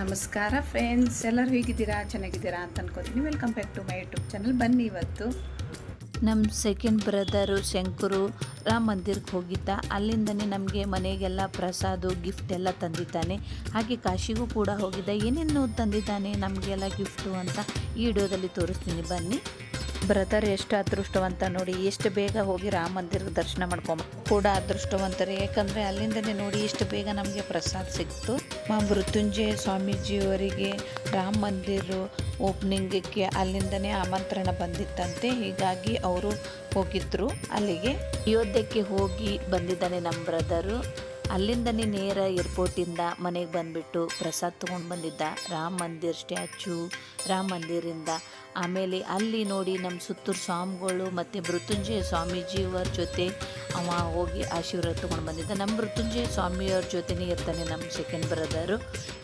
ನಮಸ್ಕಾರ ಫ್ರೆಂಡ್ಸ್ ಎಲ್ಲರೂ ಹೇಗಿದ್ದೀರಾ? ಚೆನ್ನಾಗಿದ್ದೀರಾ ಅಂತ ಅನ್ಕೋತೀನಿ. Welcome back to my YouTube channel ಬನ್ನಿ ಇವತ್ತು. ನಮ್ಮ ಸೆಕೆಂಡ್ ಬ್ರದರು ಶಂಕರು ರಾಮ ಮಂದಿರಕ್ಕೆ ಹೋಗಿದ್ದ. ಅಲ್ಲಿಂದನೇ ನಮಗೆ ಮನೆಗೆಲ್ಲ ಪ್ರಸಾದ ಗಿಫ್ಟ್ ಎಲ್ಲ ತಂದಿದ್ದಾನೆ. ಹಾಗೆ ಕಾಶಿಗೂ ಕೂಡ ಹೋಗಿದ್ದ. ಏನೇನು ತಂದಿದ್ದಾನೆ ನಮಗೆಲ್ಲ ಗಿಫ್ಟು ಅಂತ ಈ ವಿಡಿಯೋದಲ್ಲಿ ತೋರಿಸ್ತೀನಿ. ಬನ್ನಿ. ಬ್ರದರ್ ಎಷ್ಟು ಅದೃಷ್ಟವಂತ ನೋಡಿ. ಎಷ್ಟು ಬೇಗ ಹೋಗಿ ರಾಮ ಮಂದಿರ ದರ್ಶನ ಮಾಡ್ಕೊಂಬ ಕೂಡ ಅದೃಷ್ಟವಂತರು. ಯಾಕಂದರೆ ಅಲ್ಲಿಂದನೇ ನೋಡಿ ಎಷ್ಟು ಬೇಗ ನಮಗೆ ಪ್ರಸಾದ ಸಿಕ್ತು ಮೃತ್ಯುಂಜಯ ಸ್ವಾಮೀಜಿಯವರಿಗೆ ರಾಮ ಮಂದಿರ ಓಪನಿಂಗಕ್ಕೆ ಅಲ್ಲಿಂದನೇ ಆಮಂತ್ರಣ ಬಂದಿತ್ತಂತೆ. ಹೀಗಾಗಿ ಅವರು ಹೋಗಿದ್ದರು ಅಲ್ಲಿಗೆ ಅಯೋಧ್ಯಕ್ಕೆ ಹೋಗಿ ಬಂದಿದ್ದಾನೆ ನಮ್ಮ ಬ್ರದರು. ಅಲ್ಲಿಂದನೇ ನೇರ ಏರ್ಪೋರ್ಟಿಂದ ಮನೆಗೆ ಬಂದುಬಿಟ್ಟು ಪ್ರಸಾದ್ ತೊಗೊಂಡು ಬಂದಿದ್ದ. ರಾಮ ಮಂದಿರ್ ಸ್ಟ್ಯಾಚು ರಾಮ ಮಂದಿರಿಂದ. ಆಮೇಲೆ ಅಲ್ಲಿ ನೋಡಿ ನಮ್ಮ ಸುತ್ತೂರು ಸ್ವಾಮಿಗಳು ಮತ್ತು ಮೃತ್ಯುಂಜಯ ಸ್ವಾಮೀಜಿಯವರ ಜೊತೆ ಅವ ಹೋಗಿ ಆಶೀರ್ವಾದ ತೊಗೊಂಡು ಬಂದಿದ್ದ. ನಮ್ಮ ಮೃತ್ಯುಂಜಯ ಸ್ವಾಮಿಯವ್ರ ಜೊತೆನೇ ಇರ್ತಾನೆ ನಮ್ಮ ಸೆಕೆಂಡ್ ಬ್ರದರು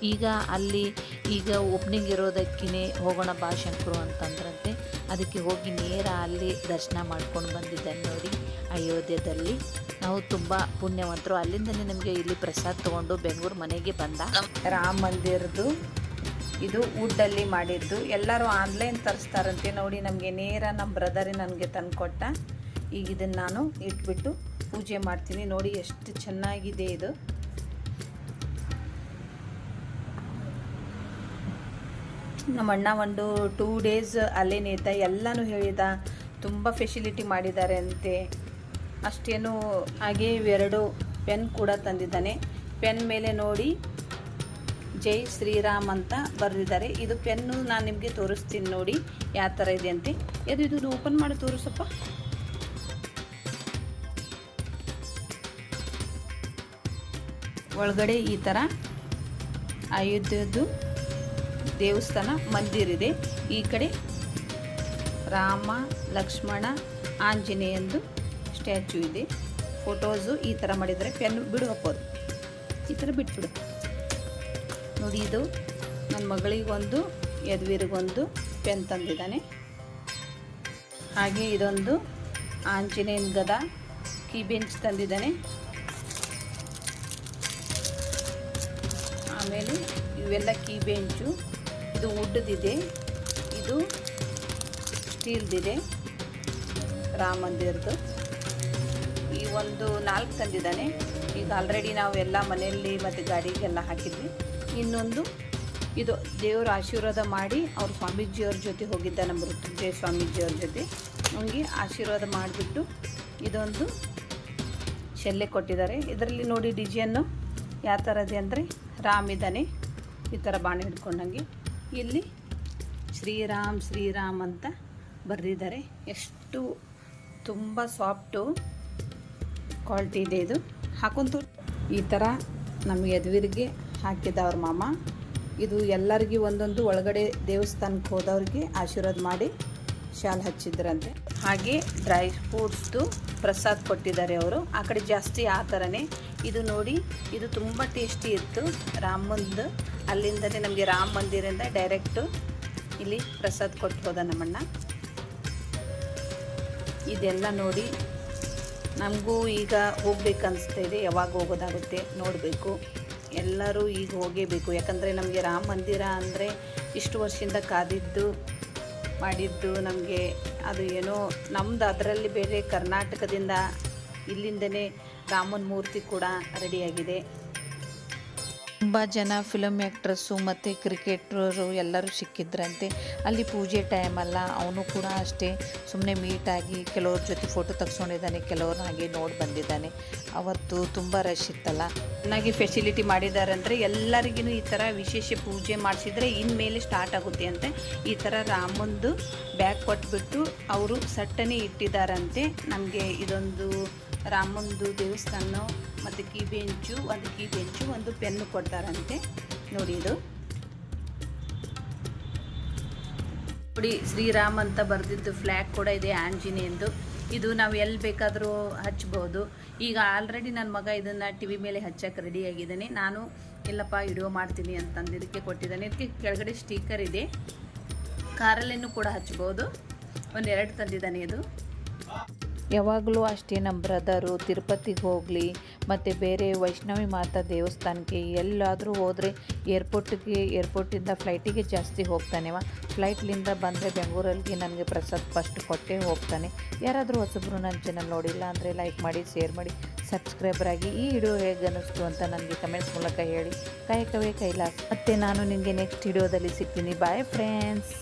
ಈಗ ಅಲ್ಲಿ ಈಗ ಓಪನಿಂಗ್ ಇರೋದಕ್ಕೇ ಹೋಗೋಣ ಬಾ ಶಂಕರು ಅಂತಂದ್ರಂತೆ. ಅದಕ್ಕೆ ಹೋಗಿ ನೇರ ಅಲ್ಲಿ ದರ್ಶನ ಮಾಡ್ಕೊಂಡು ಬಂದಿದ್ದಾನೆ ನೋಡಿ ಅಯೋಧ್ಯದಲ್ಲಿ. ನಾವು ತುಂಬ ಪುಣ್ಯವಂತರು. ಅಲ್ಲಿಂದಲೇ ನಿಮಗೆ ಇಲ್ಲಿ ಪ್ರಸಾದ ತಗೊಂಡು ಬೆಂಗಳೂರು ಮನೆಗೆ ಬಂದ. ರಾಮ ಮಂದಿರದು ಇದು ವುಡ್ಡಲ್ಲಿ ಮಾಡಿದ್ದು. ಎಲ್ಲರೂ ಆನ್ಲೈನ್ ತರಿಸ್ತಾರಂತೆ. ನೋಡಿ, ನಮಗೆ ನೇರ ನಮ್ಮ ಬ್ರದರೇ ನನಗೆ ತಂದುಕೊಟ್ಟ ಈಗ ಇದನ್ನು ನಾನು ಇಟ್ಬಿಟ್ಟು ಪೂಜೆ ಮಾಡ್ತೀನಿ. ನೋಡಿ, ಎಷ್ಟು ಚೆನ್ನಾಗಿದೆ ಇದು. ನಮ್ಮ ಅಣ್ಣ ಒಂದು ಟೂ ಡೇಸ್ ಅಲ್ಲೇ ನಿಂತ. ಎಲ್ಲನೂ ಹೇಳಿದ, ತುಂಬ ಫೆಸಿಲಿಟಿ ಮಾಡಿದ್ದಾರೆ ಅಂತೆ ಅಷ್ಟೇನು ಹಾಗೆ ಇವೆರಡು ಪೆನ್ ಕೂಡ ತಂದಿದ್ದಾನೆ. ಪೆನ್ ಮೇಲೆ ನೋಡಿ ಜೈ ಶ್ರೀರಾಮ್ ಅಂತ ಬರೆದಿದ್ದಾರೆ. ಇದು ಪೆನ್ನು ನಾನು ನಿಮಗೆ ತೋರಿಸ್ತೀನಿ ನೋಡಿ ಯಾವ ಥರ ಇದೆ ಅಂತೆ. ಅದು ಇದು ಓಪನ್ ಮಾಡಿ ತೋರಿಸಪ್ಪ. ಒಳಗಡೆ ಈ ಥರ ಅಯೋಧ್ಯದ್ದು ದೇವಸ್ಥಾನ ಮಂದಿರಿದೆ ಈ ಕಡೆ ರಾಮ, ಲಕ್ಷ್ಮಣ, ಆಂಜನೇಯಂದು ಸ್ಟ್ಯಾಚು ಇದೆ. ಫೋಟೋಸು ಈ ಥರ ಮಾಡಿದರೆ ಪೆನ್ ಬಿಡು ಈ ಥರ ಬಿಟ್ಬಿಡು. ನೋಡಿ ಇದು ನನ್ನ ಮಗಳಿಗೊಂದು, ಯದುವೀರಿಗೊಂದು ಪೆನ್ ತಂದಿದ್ದಾನೆ. ಹಾಗೆ ಇದೊಂದು ಆಂಜನೇಯನ ಗದ ಕೀ ಬೆಂಚ್ ತಂದಿದ್ದಾನೆ. ಆಮೇಲೆ ಇವೆಲ್ಲ ಕೀ ಬೆಂಚು. ಇದು ಉಡ್ಡದಿದೆ ಇದು ಸ್ಟೀಲ್ದಿದೆ. ರಾಮ ಮಂದಿರದ್ದು ಈ ಒಂದು ನಾಲ್ಕು ತಂದಿದ್ದಾನೆ. ಈಗ ಆಲ್ರೆಡಿ ನಾವು ಎಲ್ಲ ಮನೆಯಲ್ಲಿ ಮತ್ತು ಗಾಡಿಗೆಲ್ಲ ಹಾಕಿದ್ವಿ. ಇನ್ನೊಂದು, ಇದು ದೇವರ ಆಶೀರ್ವಾದ ಮಾಡಿ ಅವ್ರ ಸ್ವಾಮೀಜಿಯವ್ರ ಜೊತೆ ಹೋಗಿದ್ದ ನಮ್ಮ ಮೃತ್ಯುಂಜಯ ಸ್ವಾಮೀಜಿಯವ್ರ ಜೊತೆ. ಅವನಿಗೆ ಆಶೀರ್ವಾದ ಮಾಡಿಬಿಟ್ಟು ಇದೊಂದು ಶೆಲ್ಲೆ ಕೊಟ್ಟಿದ್ದಾರೆ. ಇದರಲ್ಲಿ ನೋಡಿ ಡಿಜೆಯನ್ನು ಯಾವ ಥರ ಇದೆ ಅಂದರೆ ರಾಮ್ ಇದ್ದಾನೆ. ಈ ಥರ ಬಾಣ ಹಿಡ್ಕೊಂಡಂಗೆ ಇಲ್ಲಿ ಶ್ರೀರಾಮ್ ಶ್ರೀರಾಮ್ ಅಂತ ಬರೆದಿದ್ದಾರೆ. ಎಷ್ಟು ತುಂಬ ಸಾಫ್ಟು. ಕ್ವಾಲಿಟಿ ಇದೆ ಇದು. ಹಾಕೊಂತು. ಈ ಥರ ನಮ್ಮ ಯದುವೀರಿಗೆ ಹಾಕಿದ ಅವ್ರ ಮಾಮ. ಇದು ಎಲ್ಲರಿಗೂ ಒಂದೊಂದು ಒಳಗಡೆ ದೇವಸ್ಥಾನಕ್ಕೆ ಹೋದವ್ರಿಗೆ ಆಶೀರ್ವಾದ ಮಾಡಿ ಶಾಲ್ ಹಚ್ಚಿದ್ರಂತೆ. ಹಾಗೆ ಡ್ರೈ ಫ್ರೂಟ್ಸ್ದು ಪ್ರಸಾದ್ ಕೊಟ್ಟಿದ್ದಾರೆ ಅವರು. ಆ ಕಡೆ ಜಾಸ್ತಿ ಆ ಥರನೇ ಇದು ನೋಡಿ, ಇದು ತುಂಬ ಟೇಸ್ಟಿ ಇತ್ತು. ರಾಮಂದು ಅಲ್ಲಿಂದಲೇ ನಮಗೆ ರಾಮ ಮಂದಿರಿಂದ ಡೈರೆಕ್ಟು ಇಲ್ಲಿ ಪ್ರಸಾದ್ ಕೊಟ್ಟು ಹೋದ ನಮ್ಮಣ್ಣ. ಇದೆಲ್ಲ ನೋಡಿ ನಮಗೂ ಈಗ ಹೋಗ್ಬೇಕು ಅನಿಸ್ತಾ ಇದೆ. ಯಾವಾಗ ಹೋಗೋದಾಗುತ್ತೆ ನೋಡಬೇಕು. ಎಲ್ಲರೂ ಈಗ ಹೋಗೇಬೇಕು. ಯಾಕಂದರೆ ನಮಗೆ ರಾಮ ಮಂದಿರ ಅಂದರೆ ಇಷ್ಟು ವರ್ಷದಿಂದ ಕಾದಿದ್ದು, ಮಾಡಿದ್ದು ನಮಗೆ ಅದು ಏನೋ ನಮ್ಮದು ಅದರಲ್ಲಿ ಬೇರೆ ಕರ್ನಾಟಕದಿಂದ ಇಲ್ಲಿಂದನೇ ರಾಮನ ಮೂರ್ತಿ ಕೂಡ ರೆಡಿಯಾಗಿದೆ ತುಂಬ ಜನ ಫಿಲಮ್ ಆ್ಯಕ್ಟ್ರಸ್ಸು ಮತ್ತು ಕ್ರಿಕೆಟ್ರರು ಎಲ್ಲರೂ ಸಿಕ್ಕಿದ್ರಂತೆ. ಅಲ್ಲಿ ಪೂಜೆ ಟೈಮಲ್ಲ ಅವನು ಕೂಡ ಅಷ್ಟೇ ಸುಮ್ಮನೆ ಮೀಟಾಗಿ ಕೆಲವ್ರ ಜೊತೆ ಫೋಟೋ ತೆಗ್ಸ್ಕೊಂಡಿದ್ದಾನೆ ಕೆಲವ್ರನ್ನ ಹಾಗೆ ನೋಡಿ ಬಂದಿದ್ದಾನೆ. ಅವತ್ತು ತುಂಬ ರಶ್ ಇತ್ತಲ್ಲ. ಚೆನ್ನಾಗಿ ಫೆಸಿಲಿಟಿ ಮಾಡಿದ್ದಾರೆ ಅಂದರೆ ಎಲ್ಲರಿಗೂ ಈ ಥರ ವಿಶೇಷ ಪೂಜೆ ಮಾಡಿಸಿದ್ರೆ ಇನ್ಮೇಲೆ ಸ್ಟಾರ್ಟ್ ಆಗುತ್ತೆ ಅಂತೆ. ಈ ಥರ ರಾಮಂದು ಬ್ಯಾಗ್ ಕೊಟ್ಬಿಟ್ಟು ಅವರು ಸಟ್ಟನೆ ಇಟ್ಟಿದ್ದಾರಂತೆ ನಮಗೆ ಇದೊಂದು ರಾಮಂದು ದೇವಸ್ಥಾನ, ಮತ್ತು ಕೀ ಬೆಂಚು ಒಂದು ಕೀ ಬೆಂಚು ಒಂದು ಪೆನ್ನು ಕೊಡ್ತಾರಂತೆ. ನೋಡಿ ಇದು. ನೋಡಿ, ಶ್ರೀರಾಮ್ ಅಂತ ಬರೆದಿದ್ದು ಫ್ಲ್ಯಾಗ್ ಕೂಡ ಇದೆ ಆಂಜನೇಯಂದು. ಇದು ನಾವು ಎಲ್ಲಿ ಬೇಕಾದರೂ ಹಚ್ಬೋದು. ಈಗ ಆಲ್ರೆಡಿ ನನ್ನ ಮಗ ಇದನ್ನು ಟಿ ವಿ ಮೇಲೆ ಹಚ್ಚಕ್ಕೆ ರೆಡಿ ಆಗಿದ್ದಾನೆ. ನಾನು, ಇಲ್ಲಪ್ಪ ವಿಡಿಯೋ ಮಾಡ್ತೀನಿ ಅಂತಂದು ಇದಕ್ಕೆ ಕೊಟ್ಟಿದ್ದಾನೆ. ಇದಕ್ಕೆ ಕೆಳಗಡೆ ಸ್ಟಿಕ್ಕರ್ ಇದೆ. ಕಾರಲ್ಲೇನು ಕೂಡ ಹಚ್ಬೋದು. ಒಂದೆರಡು ತಂದಿದ್ದಾನೆ ಇದು. ಯಾವಾಗಲೂ ಅಷ್ಟೇ ನಮ್ಮ ಬ್ರದರು ತಿರುಪತಿಗೆ ಹೋಗಲಿ, ಮತ್ತು ಬೇರೆ ವೈಷ್ಣವಿ ಮಾತಾ ದೇವಸ್ಥಾನಕ್ಕೆ ಎಲ್ಲಾದರೂ ಹೋದರೆ ಏರ್ಪೋರ್ಟಿಗೆ ಏರ್ಪೋರ್ಟಿಂದ ಫ್ಲೈಟಿಗೆ ಜಾಸ್ತಿ ಹೋಗ್ತಾನೆ ವಾ ಫ್ಲೈಟ್ಲಿಂದ ಬಂದರೆ ಬೆಂಗಳೂರಲ್ಲಿ ನನಗೆ ಪ್ರಸಾದ್ ಫಸ್ಟ್ ಕೊಟ್ಟೆ ಹೋಗ್ತಾನೆ. ಯಾರಾದರೂ ಹೊಸಬ್ರು ನನ್ನ ಚಾನಲ್ ನೋಡಿಲ್ಲ ಅಂದರೆ ಲೈಕ್ ಮಾಡಿ, ಶೇರ್ ಮಾಡಿ, ಸಬ್ಸ್ಕ್ರೈಬರ್ ಆಗಿ ಈ ವಿಡಿಯೋ ಹೇಗೆ ಅನ್ನಿಸ್ತು ಅಂತ ನನಗೆ ಕಮೆಂಟ್ಸ್ ಮೂಲಕ ಹೇಳಿ. ಕಾಯಕವೇ ಕೈಲಾಸ. ಮತ್ತು ನಾನು ನಿಮಗೆ ನೆಕ್ಸ್ಟ್ ವಿಡಿಯೋದಲ್ಲಿ ಸಿಗ್ತೀನಿ. Bye friends